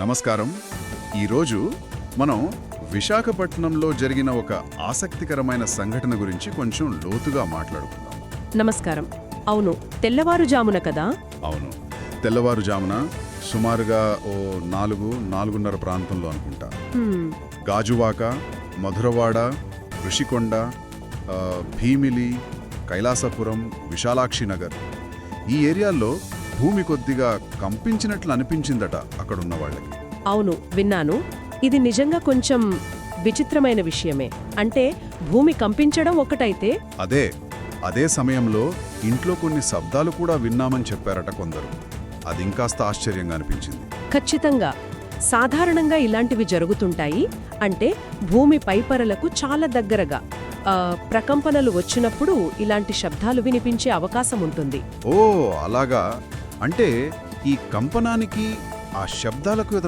నమస్కారం. ఈరోజు మనం విశాఖపట్నంలో జరిగిన ఒక ఆసక్తికరమైన సంఘటన గురించి కొంచెం లోతుగా మాట్లాడుకుందాం. నమస్కారం. అవును తెల్లవారుజామున కదా? అవును. తెల్లవారుజామున సుమారుగా ఓ నాలుగు నాలుగున్నర ప్రాంతంలో అనుకుంటా. గాజువాక మధురవాడ ఋషికొండ భీమిలి కైలాసపురం విశాలాక్షి నగర్ ఈ ఏరియాల్లో భూమి కొద్దిగా కంపించినట్లు అనిపించిందట అక్కడున్న వాళ్ళకి. అవును విన్నాను. ఇది నిజంగా కొంచెం విచిత్రమైన విషయమే. అంటే భూమి కంపించడం ఒకటైతే? అదే అదే సమయంలో ఇంట్లో కొన్ని శబ్దాలు కూడా విన్నామని చెప్పారట కొందరు. అది ఇంకాస్త ఆశ్చర్యంగా అనిపించింది. ఖచ్చితంగా. సాధారణంగా ఇలాంటివి జరుగుతుంటాయి. అంటే భూమి పైపరలకు చాలా దగ్గరగా ప్రకంపనలు వచ్చినప్పుడు ఇలాంటి శబ్దాలు వినిపించే అవకాశం ఉంటుంది. ఓ అలాగా. అంటే ఈ కంపనానికి ఆ శబ్దాలకు